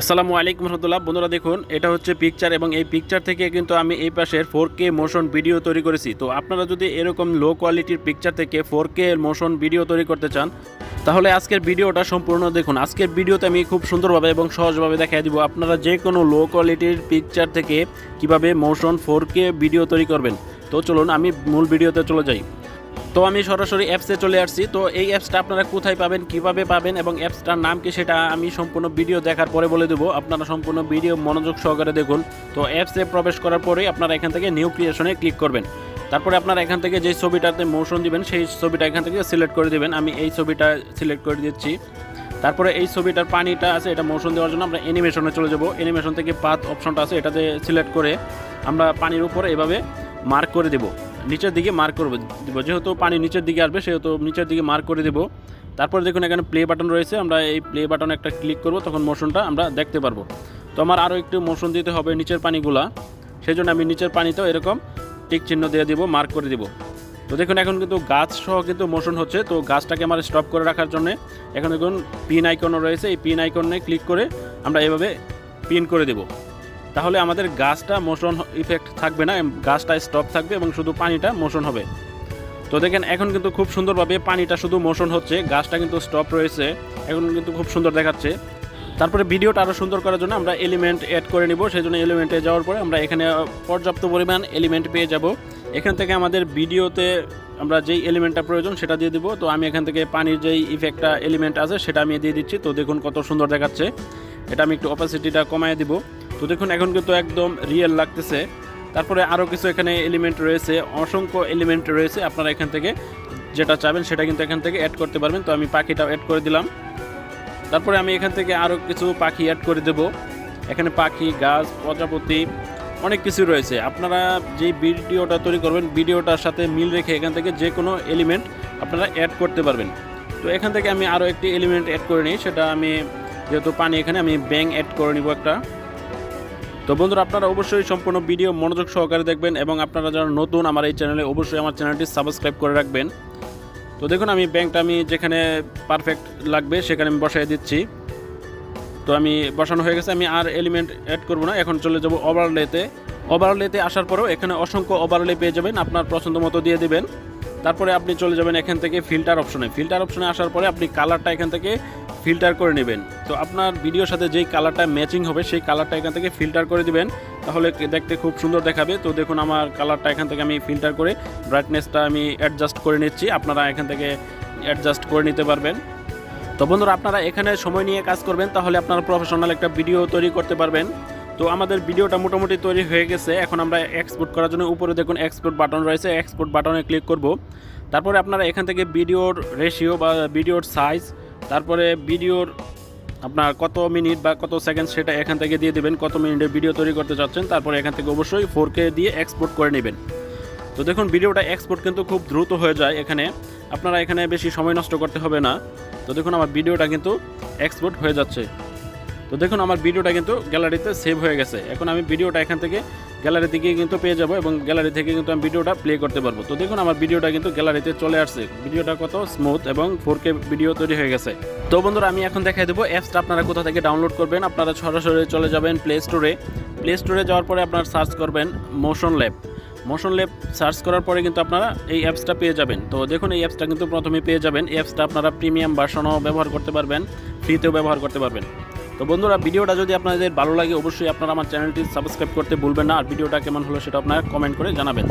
আসসালামু আলাইকুম রহমতুল্লাহ। বন্ধুরা দেখুন, এটা হচ্ছে পিকচার এবং এই পিকচার থেকে কিন্তু আমি এই পাশের ফোর কে মোশন ভিডিও তৈরি করেছি। তো আপনারা যদি এরকম লো কোয়ালিটির পিকচার থেকে ফোর কে মোশন ভিডিও তৈরি করতে চান, তাহলে আজকের ভিডিওটা সম্পূর্ণ দেখুন। আজকের ভিডিওতে আমি খুব সুন্দরভাবে এবং সহজভাবে দেখাই দিব আপনারা যে কোনো লো কোয়ালিটির পিকচার থেকে কীভাবে মোশন ফোর কে ভিডিও তৈরি করবেন। তো চলুন, আমি মূল ভিডিওতে চলে যাই। তো আমি সরাসরি অ্যাপসে চলে আসছি। তো এই অ্যাপসটা আপনারা কোথায় পাবেন, কীভাবে পাবেন এবং অ্যাপসটার নাম কি সেটা আমি সম্পূর্ণ ভিডিও দেখার পরে বলে দেবো। আপনারা সম্পূর্ণ ভিডিও মনোযোগ সহকারে দেখুন। তো অ্যাপসে প্রবেশ করার পরেই আপনারা এখান থেকে নিউ ক্রিয়েশনে ক্লিক করবেন। তারপরে আপনারা এখান থেকে যে ছবিটাতে মোশন দিবেন, সেই ছবিটা এখান থেকে সিলেক্ট করে দিবেন। আমি এই ছবিটা সিলেক্ট করে দিচ্ছি। তারপরে এই ছবিটার পানিটা আছে, এটা মোশন দেওয়ার জন্য আমরা অ্যানিমেশনে চলে যাব। অ্যানিমেশন থেকে পাথ অপশনটা আছে, এটাতে সিলেক্ট করে আমরা পানির উপরে এভাবে মার্ক করে দেব। নিচের দিকে মার্ক করব। দিব যেহেতু পানি নিচের দিকে আসবে, সেহেতু নিচের দিকে মার্ক করে দেব। তারপরে দেখুন, এখানে প্লে বাটন রয়েছে। আমরা এই প্লে বাটনে একটা ক্লিক করব, তখন মোশনটা আমরা দেখতে পারব। তো আমার আরও একটু মোশন দিতে হবে নিচের পানিগুলা। সেই জন্য আমি নিচের পানিতেও এরকম টিক চিহ্ন দিয়ে দিব মার্ক করে দিব। তো দেখুন, এখন কিন্তু গাছ সহ কিন্তু মোশন হচ্ছে। তো গাছটাকে আমার স্টপ করে রাখার জন্য এখন দেখুন পিন আইকনও রয়েছে। এই পিন আইকনে ক্লিক করে আমরা এভাবে পিন করে দেব। তাহলে আমাদের গাছটা মোশন ইফেক্ট থাকবে না গাছটা স্টপ থাকবে এবং শুধু পানিটা মোশন হবে। তো দেখেন, এখন কিন্তু খুব সুন্দরভাবে পানিটা শুধু মোশন হচ্ছে, গাছটা কিন্তু স্টপ রয়েছে, এখন কিন্তু খুব সুন্দর দেখাচ্ছে। তারপরে ভিডিওটা আরও সুন্দর করার জন্য আমরা এলিমেন্ট অ্যাড করে নিব, সেই জন্য এলিমেন্টে যাওয়ার পরে আমরা এখানে পর্যাপ্ত পরিমাণ এলিমেন্ট পেয়ে যাব। এখান থেকে আমাদের ভিডিওতে আমরা যেই এলিমেন্টটা প্রয়োজন সেটা দিয়ে দিব। তো আমি এখান থেকে পানির যেই ইফেক্টটা এলিমেন্ট আছে সেটা আমি দিয়ে দিচ্ছি। তো দেখুন কত সুন্দর দেখাচ্ছে। এটা আমি একটু অপাসিটিটা কমায় দিব। তো দেখুন, এখন কিন্তু একদম রিয়েল লাগতেছে। তারপরে আরও কিছু এখানে এলিমেন্ট রয়েছে। অসংখ্য এলিমেন্ট রয়েছে। আপনারা এখান থেকে যেটা চাবেন সেটা কিন্তু এখান থেকে অ্যাড করতে পারবেন। তো আমি পাখিটাও অ্যাড করে দিলাম। তারপরে আমি এখান থেকে আরও কিছু পাখি অ্যাড করে দেব। এখানে পাখি, গাছ, প্রজাপতি, অনেক কিছু রয়েছে। আপনারা যে ভিডিওটা তৈরি করবেন, ভিডিওটার সাথে মিল রেখে এখান থেকে যে কোনো এলিমেন্ট আপনারা অ্যাড করতে পারবেন। তো এখান থেকে আমি আরও একটি এলিমেন্ট অ্যাড করে নিই। সেটা আমি, যেহেতু পানি এখানে, আমি ব্যাং অ্যাড করে নিব একটা। তো বন্ধুরা, আপনারা অবশ্যই সম্পূর্ণ ভিডিও মনোযোগ সহকারে দেখবেন এবং আপনারা যারা নতুন আমার এই চ্যানেলে অবশ্যই আমার চ্যানেলটি সাবস্ক্রাইব করে রাখবেন। তো দেখুন, আমি ব্যাংকটা আমি যেখানে পারফেক্ট লাগবে, সেখানে আমি বসাই দিচ্ছি। তো আমি বসানো হয়ে গেছে, আমি আর এলিমেন্ট অ্যাড করব না, এখন চলে যাব ওভারলেতে ওভারলেতে আসার পরেও এখানে অসংখ্য ওভারলে পেয়ে যাবেন, আপনার পছন্দ মতো দিয়ে দিবেন। তারপরে আপনি চলে যাবেন এখান থেকে ফিল্টার অপশনে ফিল্টার অপশনে আসার পরে আপনি কালারটা এখান থেকে ফিল্টার করে নেবেন। তো আপনার ভিডিওর সাথে যেই কালারটা ম্যাচিং হবে, সেই কালারটা এখান থেকে ফিল্টার করে দিবেন। তাহলে দেখতে খুব সুন্দর দেখাবে। তো দেখুন আমার কালারটা এখান থেকে আমি ফিল্টার করে ব্রাইটনেসটা আমি অ্যাডজাস্ট করে নিচ্ছি। আপনারা এখান থেকে অ্যাডজাস্ট করে নিতে পারবেন। তো বন্ধুরা, আপনারা এখানে সময় নিয়ে কাজ করবেন। তাহলে আপনারা প্রফেশনাল একটা ভিডিও তৈরি করতে পারবেন। তো আমাদের ভিডিওটা মোটামুটি তৈরি হয়ে গেছে। এখন আমরা এক্সপোর্ট করার জন্য উপরে দেখুন এক্সপোর্ট বাটন রয়েছে। এক্সপোর্ট বাটনে ক্লিক করব। তারপরে আপনারা এখান থেকে ভিডিওর রেশিও বা ভিডিওর সাইজ তারপরে ভিডিওর আপনার কত মিনিট বা কত সেকেন্ড সেটা এখান থেকে দিয়ে দেবেন, কত মিনিটের ভিডিও তৈরি করতে চাচ্ছেন, তারপরে এখান থেকে অবশ্যই ফোর দিয়ে এক্সপোর্ট করে নেবেন। তো দেখুন, ভিডিওটা এক্সপোর্ট কিন্তু খুব দ্রুত হয়ে যায় এখানে। আপনারা এখানে বেশি সময় নষ্ট করতে হবে না। তো দেখুন, আমার ভিডিওটা কিন্তু এক্সপোর্ট হয়ে যাচ্ছে। তো দেখুন, আমার ভিডিওটা কিন্তু গ্যালারিতে সেভ হয়ে গেছে। এখন আমি ভিডিওটা এখান থেকে গ্যালারি থেকে কিন্তু পেয়ে যাব এবং গ্যালারি থেকে কিন্তু আমি ভিডিওটা প্লে করতে পারব। তো দেখুন, আমার ভিডিওটা কিন্তু গ্যালারিতে চলে আসছে। ভিডিওটা কত স্মুথ এবং ফোর ভিডিও তৈরি হয়ে গেছে। তো বন্ধুরা, আমি এখন দেখাই দেবো অ্যাপসটা আপনারা কোথা থেকে ডাউনলোড করবেন। আপনারা সরাসরি চলে যাবেন প্লে স্টোরে প্লে স্টোরে যাওয়ার পরে আপনারা সার্চ করবেন Motion Lab Motion Lab search করার পরে কিন্তু আপনারা এই অ্যাপসটা পেয়ে যাবেন। তো দেখুন, এই অ্যাপসটা কিন্তু প্রথমে পেয়ে যাবেন। অ্যাপসটা আপনারা প্রিমিয়াম ভার্সনও ব্যবহার করতে পারবেন। ফ্রিতেও ব্যবহার করতে পারবেন। তো বন্ধুরা, ভিডিওটা যদি আপনাদের ভালো লাগে, অবশ্যই আপনারা আমার চ্যানেলটি সাবস্ক্রাইব করতে ভুলবেন না। আর ভিডিওটা কেমন হলো সেটা আপনারা কমেন্ট করে জানাবেন।